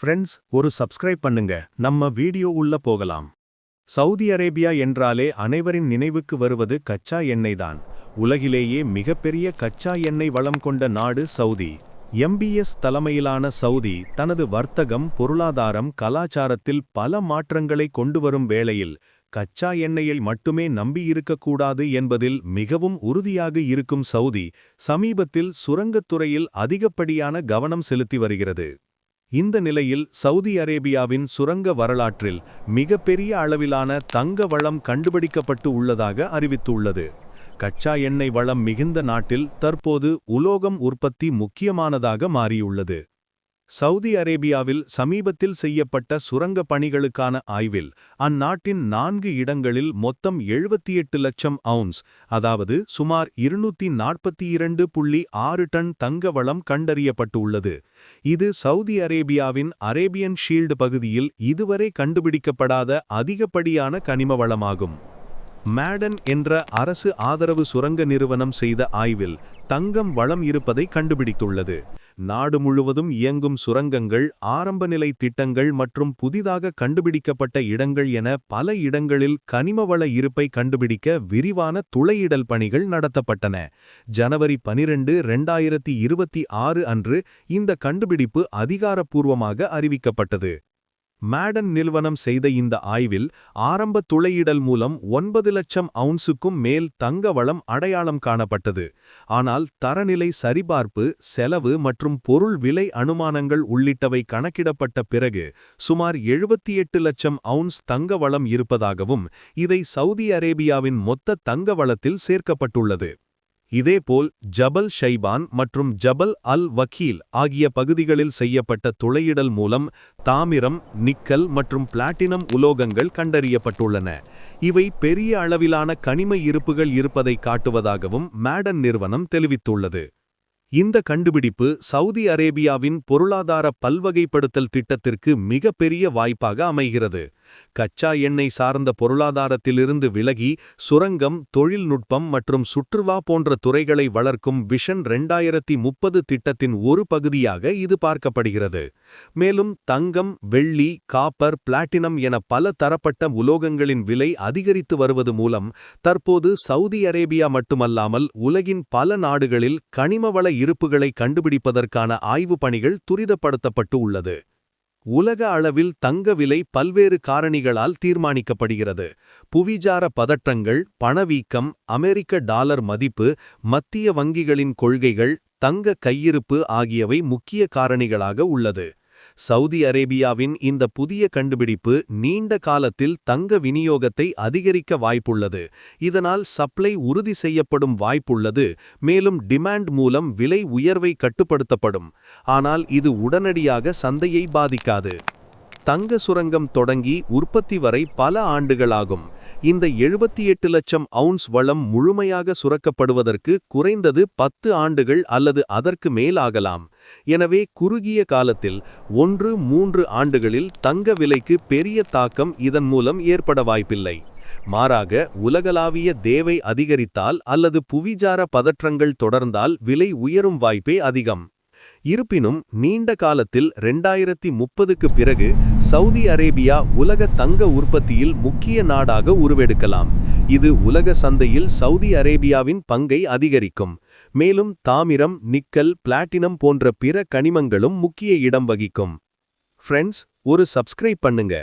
Friends ஒரு subscribe பண்ணுங்க. நம்ம வீடியோ உள்ள போகலாம். சவுதி அரேபியா என்றாலே அனைவரின் நினைவுக்கு வருவது கச்சா எண்ணெய் தான். உலகிலேயே மிகப்பெரிய கச்சா எண்ணெய் வளம் கொண்ட நாடு சவுதி. எம்பிஎஸ் தலைமையிலான சவுதி தனது வர்த்தகம் பொருளாதாரம் கலாச்சாரத்தில் பல மாற்றங்களை கொண்டு வரும் வேளையில் கச்சா எண்ணெயை மட்டுமே நம்பியிருக்கக்கூடாது என்பதில் மிகவும் உறுதியாக இருக்கும் சவுதி சமீபத்தில் சுரங்கத்துறையில் அதிகப்படியான கவனம் செலுத்தி வருகிறது. இந்த நிலையில் சவுதி அரேபியாவின் சுரங்க வரலாற்றில் மிகப்பெரிய அளவிலான தங்க வளம் கண்டுபிடிக்கப்பட்டு உள்ளதாக அறிவித்துள்ளது. கச்சா எண்ணெய் வளம் மிகுந்த நாட்டில் தற்போது உலோகம் உற்பத்தி முக்கியமானதாக மாறியுள்ளது. சவுதி அரேபியாவில் சமீபத்தில் செய்யப்பட்ட சுரங்க பணிகளுக்கான ஆய்வில் அந்நாட்டின் நான்கு இடங்களில் மொத்தம் எழுபத்தி எட்டு லட்சம் அவுன்ஸ் அதாவது சுமார் இருநூத்தி நாற்பத்தி இரண்டு புள்ளி ஆறு டன் தங்க வளம் கண்டறியப்பட்டுள்ளது. இது சவுதி அரேபியாவின் அரேபியன் ஷீல்டு பகுதியில் இதுவரை கண்டுபிடிக்கப்படாத அதிகப்படியான கனிம வளமாகும் மேடன் என்ற அரசு ஆதரவு சுரங்க நிறுவனம் செய்த ஆய்வில் தங்கம் வளம் இருப்பதை கண்டுபிடித்துள்ளது. நாடு முழுவதும் இயங்கும் சுரங்கங்கள் ஆரம்ப நிலை திட்டங்கள் மற்றும் புதிதாக கண்டுபிடிக்கப்பட்ட இடங்கள் என பல இடங்களில் கனிமவள இருப்பை கண்டுபிடிக்க விரிவான துளையிடல் பணிகள் நடத்தப்பட்டன. ஜனவரி பனிரெண்டு ரெண்டாயிரத்தி இருபத்தி ஆறு அன்று இந்த கண்டுபிடிப்பு அதிகாரப்பூர்வமாக அறிவிக்கப்பட்டது. மேடன் நிறுவனம் செய்த இந்த ஆய்வில் ஆரம்ப துளையிடல் மூலம் ஒன்பது லட்சம் அவுன்ஸுக்கும் மேல் தங்க வளம் அடையாளம் காணப்பட்டது. ஆனால் தரநிலை சரிபார்ப்பு செலவு மற்றும் பொருள் விலை அனுமானங்கள் உள்ளிட்டவை கணக்கிடப்பட்ட பிறகு சுமார் எழுபத்தி எட்டு லட்சம் அவுன்ஸ் தங்க வளம் இருப்பதாகவும் இதை சவுதி அரேபியாவின் மொத்த தங்க வளத்தில் சேர்க்கப்பட்டுள்ளது. இதேபோல் ஜபல் ஷைபான் மற்றும் ஜபல் அல் வக்கீல் ஆகிய பகுதிகளில் செய்யப்பட்ட துளையிடல் மூலம் தாமிரம் நிக்கல் மற்றும் பிளாட்டினம் உலோகங்கள் கண்டறியப்பட்டுள்ளன. இவை பெரிய அளவிலான கனிம இருப்புகள் இருப்பதை காட்டுவதாகவும் மேடன் நிறுவனம் தெரிவித்துள்ளது. இந்த கண்டுபிடிப்பு சவுதி அரேபியாவின் பொருளாதார பல்வகைப்படுத்தல் திட்டத்திற்கு மிகப்பெரிய வாய்ப்பாக அமைகிறது. கச்சா எண்ணெய் சார்ந்த பொருளாதாரத்திலிருந்து விலகி சுரங்கம் தொழில்நுட்பம் மற்றும் சுற்றுவா போன்ற துறைகளை வளர்க்கும் விஷன் ரெண்டாயிரத்தி முப்பது திட்டத்தின் ஒரு பகுதியாக இது பார்க்கப்படுகிறது. மேலும் தங்கம் வெள்ளி காப்பர் பிளாட்டினம் என பல தரப்பட்ட உலோகங்களின் விலை அதிகரித்து வருவது மூலம் தற்போது சவுதி அரேபியா மட்டுமல்லாமல் உலகின் பல நாடுகளில் கனிமவள இருப்புகளை கண்டுபிடிப்பதற்கான ஆய்வு பணிகள் துரிதப்படுத்தப்பட்டு உள்ளது. உலக அளவில் தங்க விலை பல்வேறு காரணிகளால் தீர்மானிக்கப்படுகிறது. புவிஜார பதற்றங்கள் பணவீக்கம் அமெரிக்க டாலர் மதிப்பு மத்திய வங்கிகளின் கொள்கைகள் தங்க கையிருப்பு ஆகியவை முக்கிய காரணிகளாக உள்ளது. சவுதி அரேபியாவின் இந்த புதிய கண்டுபிடிப்பு நீண்ட காலத்தில் தங்க விநியோகத்தை அதிகரிக்க வாய்ப்புள்ளது. இதனால் சப்ளை உறுதி செய்யப்படும் வாய்ப்புள்ளது. மேலும் டிமாண்ட் மூலம் விலை உயர்வை கட்டுப்படுத்தப்படும். ஆனால் இது உடனடியாக சந்தையை பாதிக்காது. தங்க சுரங்கம் தொடங்கி உற்பத்தி வரை பல ஆண்டுகளாகும். இந்த எழுபத்தி எட்டு லட்சம் அவுன்ஸ் வளம் முழுமையாக சுரக்கப்படுவதற்கு குறைந்தது பத்து ஆண்டுகள் அல்லது அதற்கு மேலாகலாம். எனவே குறுகிய காலத்தில் ஒன்று மூன்று ஆண்டுகளில் தங்க விலைக்கு பெரிய தாக்கம் இதன் மூலம் ஏற்பட வாய்ப்பில்லை. மாறாக உலகளாவிய தேவை அதிகரித்தால் அல்லது புவிஜார பதற்றங்கள் தொடர்ந்தால் விலை உயரும் வாய்ப்பே அதிகம். இருப்பினும் நீண்ட காலத்தில் ரெண்டாயிரத்தி முப்பதுக்கு பிறகு சவுதி அரேபியா உலக தங்க உற்பத்தியில் முக்கிய நாடாக உருவெடுக்கலாம். இது உலக சந்தையில் சவுதி அரேபியாவின் பங்கை அதிகரிக்கும். மேலும் தாமிரம் நிக்கல் பிளாட்டினம் போன்ற பிற கனிமங்களும் முக்கிய இடம் வகிக்கும். ஃப்ரெண்ட்ஸ் ஒரு சப்ஸ்கிரைப் பண்ணுங்க.